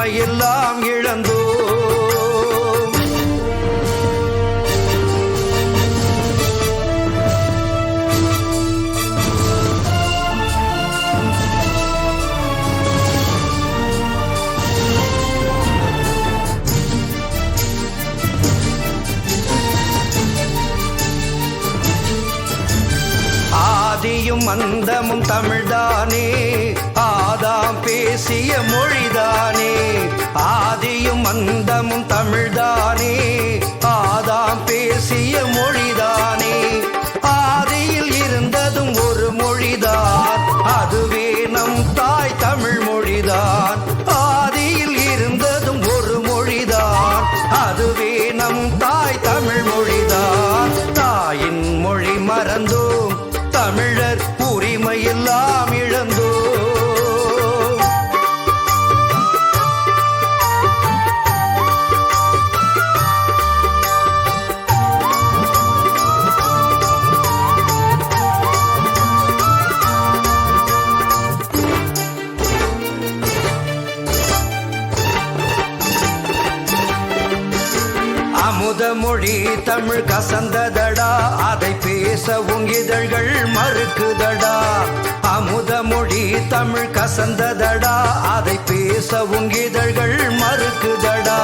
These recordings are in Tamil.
உரிமையெல்லாம் இழந்தோம். ஆதியும் அந்தமும் தமிழ்தானே. பேசிய மொழிதானே? ஆதியும் அந்தமும் தமிழ்தானே? ஆதாம் பேசிய மொழி மொழி தமிழ் கசந்ததடா. அதை பேசவும் இதழ்கள் மறுக்குதடா. அமுத மொழி தமிழ் கசந்ததடா. அதை பேசவும் இதழ்கள் மறுக்குதடா.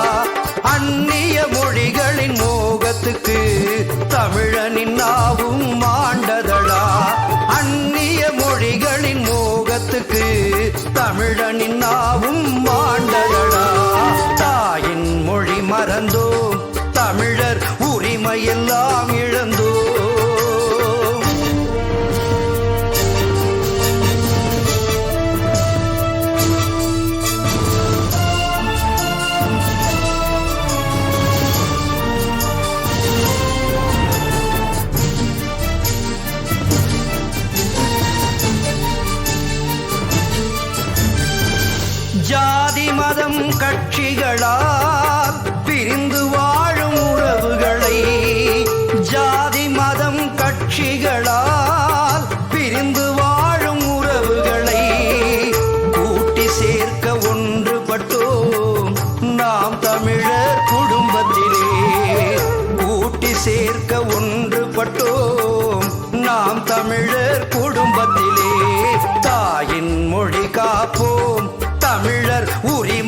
அந்நிய மொழிகளின் மோகத்துக்கு தமிழனின் நாவும் மா ஜாதி மதம் கட்சிகளால் பிரிந்து வாழும் உறவுகளை ஜாதி மதம் கட்சிகளால் பிரிந்து வாழும் உறவுகளை கூட்டி சேர்க்க ஒன்றுபட்டோம். நாம் தமிழர்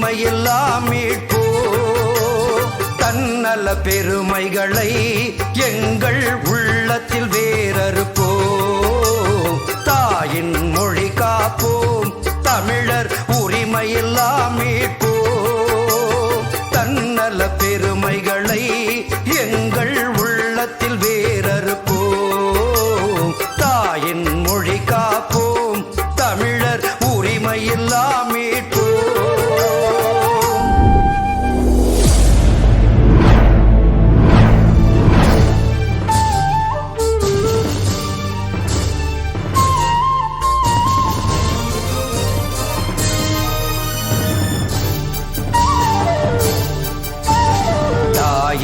உரிமையெல்லாம் மீட்போ. தன்னல பெருமைகளை எங்கள் உள்ளத்தில் வேறறுப்போ. தாயின் மொழி காப்போம். தமிழர் உரிமையெல்லாம்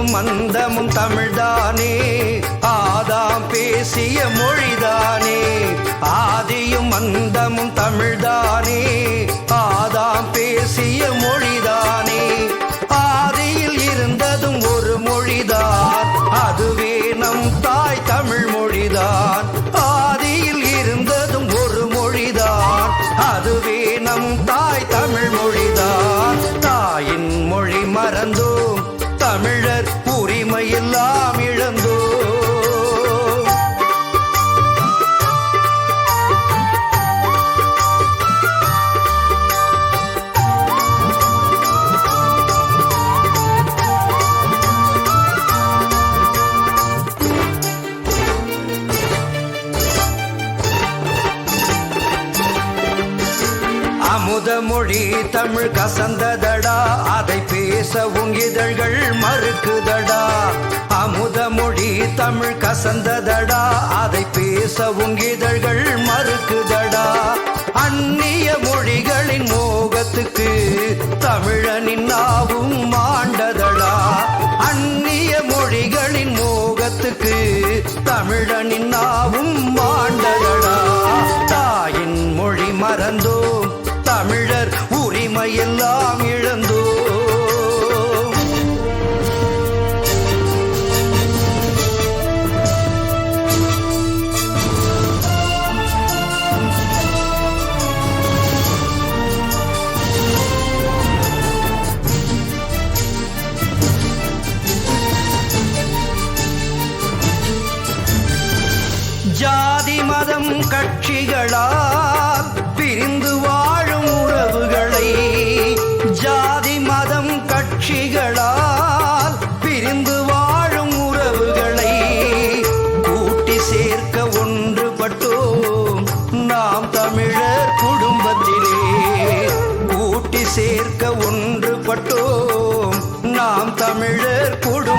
மொழியும் அந்தமும் தமிழ்தானே. ஆதாம் பேசிய மொழிதானே. ஆதியும் அந்தமும் தமிழ்தானே. ஆதாம் பேசிய மொழிதானே. உரிமையெல்லாம் இழந்தோ மொழி தமிழ் கசந்ததடா. அதை பேச உங்கிதழ்கள் மறுக்குதடா. அமுத மொழி தமிழ் கசந்ததடா. அதை பேச உங்கிதழ்கள் மறுக்குதடா. அந்நிய மொழிகளின் மோகத்துக்கு தமிழனின் நாவும் மா மதம் கட்சிகளால் பிரிந்து வாழும் உறவுகளை ஜாதி மதம் கட்சிகளால் பிரிந்து வாழும் உறவுகளை கூட்டி சேர்க்க ஒன்றுபட்டோம். நாம் தமிழர் குடும்பத்திலே கூட்டி சேர்க்க ஒன்றுபட்டோம். நாம் தமிழர் குடும்பத்திலே